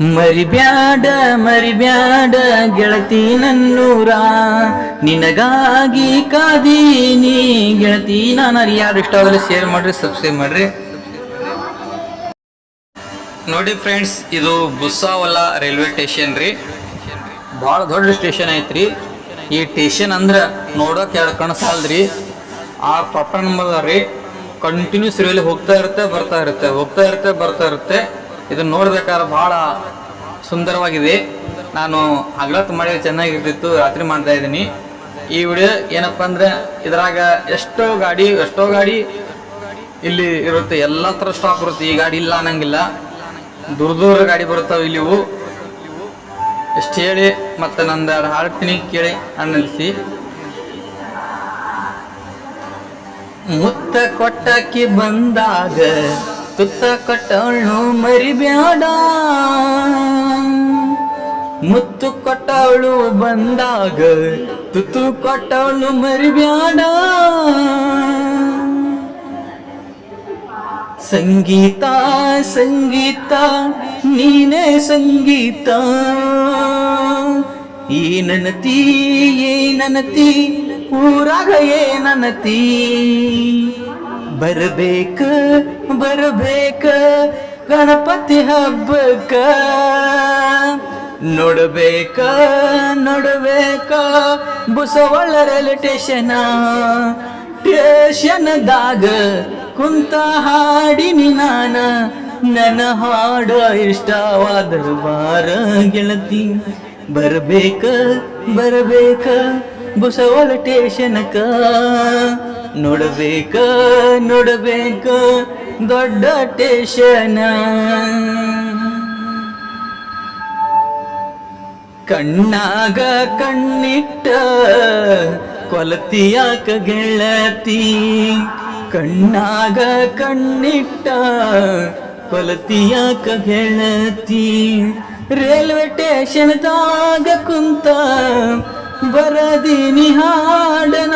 ಮರಿಬ್ಯಾಡ ಮರಿಬ್ಯಾಡ ಗೆಳತಿ ನನ್ನೂರ. ನಿನಗಾಗಿ ಕಾದೀನಿ ಗೆಳತಿ ನಾನು ಯಾರು ಇಷ್ಟ ಆಗಲಿ ಶೇರ್ ಮಾಡ್ರಿ ಸಬ್ಸ್ಕ್ರೈಬ್ ಮಾಡ್ರಿ. ನೋಡಿ ಫ್ರೆಂಡ್ಸ್ ಇದು ಬುಸ್ಸಾವಲ್ಲ ರೈಲ್ವೆ ಸ್ಟೇಷನ್ ರೀ. ಭಾಳ ದೊಡ್ಡ ಸ್ಟೇಷನ್ ಐತ್ರಿ. ಈ ಸ್ಟೇಷನ್ ಅಂದ್ರೆ ನೋಡೋಕೆ ಎರಡು ಕಣ್ಣು ಸಾಲದ್ರಿ. ಆ ಪಟ್ಟಣ ರೀ. ಕಂಟಿನ್ಯೂಸ್ ರೈಲ್ ಹೋಗ್ತಾ ಇರುತ್ತೆ, ಬರ್ತಾ ಇರುತ್ತೆ, ಹೋಗ್ತಾ ಇರುತ್ತೆ, ಬರ್ತಾ ಇರುತ್ತೆ. ಇದನ್ನ ನೋಡ್ಬೇಕಾದ್ರೆ ಭಾಳ ಸುಂದರವಾಗಿದೆ. ನಾನು ಹಗಲತ್ತು ಮಾಡಿದ್ರೆ ಚೆನ್ನಾಗಿರ್ತಿತ್ತು, ರಾತ್ರಿ ಮಾಡ್ತಾ ಇದ್ದೀನಿ. ಈ ವಿಡಿಯೋ ಏನಪ್ಪ ಅಂದ್ರೆ ಇದ್ರಾಗ ಎಷ್ಟೋ ಗಾಡಿ ಎಷ್ಟೋ ಗಾಡಿ ಇಲ್ಲಿ ಇರುತ್ತೆ, ಎಲ್ಲ ಥರ ಸ್ಟಾಪ್ ಇರುತ್ತೆ ಈ ಗಾಡಿ ಇಲ್ಲ ಅನ್ನಂಗಿಲ್ಲ. ದೂರ ದೂರ ಗಾಡಿ ಬರ್ತಾವೆ ಇಲ್ಲಿ ಎಷ್ಟು ಹೇಳಿ, ಮತ್ತೆ ನಂದು ಎರಡು ಹಾಡ್ತೀನಿ ಕೇಳಿ ಅನ್ನಿಸಿ ಮುತ್ತ ಕೊಟ್ಟಕ್ಕೆ ಬಂದಾಗ ತುತ್ತ ಕೊಟ್ಟವಳು ಮರಿಬ್ಯಾಡ. ಮುತ್ತು ಕೊಟ್ಟವಳು ಬಂದಾಗ ತುತ್ತು ಕೊಟ್ಟವಳು ಮರಿಬ್ಯಾಡ. ಸಂಗೀತ ಸಂಗೀತ, ನೀನೇ ಸಂಗೀತ. ಏನನತಿ ಏನನತಿ ಊರಾಗ ಏನನತಿ ಬರಬೇಕ ಬರಬೇಕ, ಗಣಪತಿ ಹಬ್ಬಕ್ಕ. ನೋಡಬೇಕ ನೋಡಬೇಕ ಬುಸವಳ ರೈಲ್ವೆ ಸ್ಟೇಷನ್, ಸ್ಟೇಷನ್ದಾಗ ಕುಂತ ಹಾಡಿನಿ ನಾನ. ನನ್ನ ಹಾಡ ಇಷ್ಟವಾದ ಬಾರ ಗೆಳತಿ. ಬರಬೇಕ ಬರಬೇಕ ಬುಸವಳ ಸ್ಟೇಷನ್ಕ ನೋಡಬೇಕ ನೋಡಬೇಕ, ದೊಡ್ಡ ಟೇಷನ. ಕಣ್ಣಾಗ ಕಣ್ಣಿಟ್ಟ, ಕೊಲತಿಯಾಕ ಗೆಳತಿ. ಕಣ್ಣಾಗ ಕಣ್ಣಿಟ್ಟ, ಕೊಲತಿಯಾಕ ಗೆಳತಿ. ರೈಲ್ವೆ ಸ್ಟೇಷನ್ದಾಗ ಕುಂತ ಬರದಿನಿ ಹಾಡನ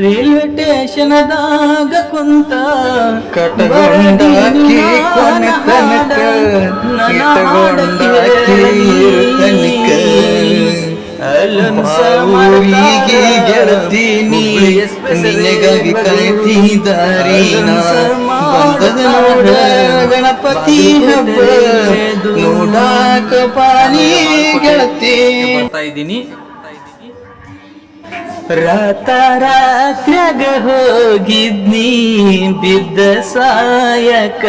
ರೈಲ್ವೆ ಸ್ಟೇಷನದಾಗ ಕುಂತ ಕಟಗೊಂಡಾಕಿ ಕೊನೆ ತನಕ ಇಟಗೊಂಡಾಕಿ ಇರು ತನಕ. ಬಾವಿಗೆ ಗೆಳತಿ ನೀ ನಿನಗಾಗಿ ಕಾಯ್ತಿದ್ದಾರೀನ ಬಂದದ ನೋಡ ಗಣಪತಿ ಹಬ್ಬ. ನೋಡಾಕ ಪಾನಿ ಗೆಳತಿ. ಬರ್ತಾ ಇದ್ದೀನಿ. ರಾತ ರಾತ್ರ್ಯಾಗ ಹೋಗಿದ್ನಿ ಬಿದ್ದ ಸಾಯಕ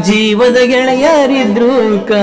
ಜೀವದ ಗೆಳೆಯರಿದ್ರು ಕಾ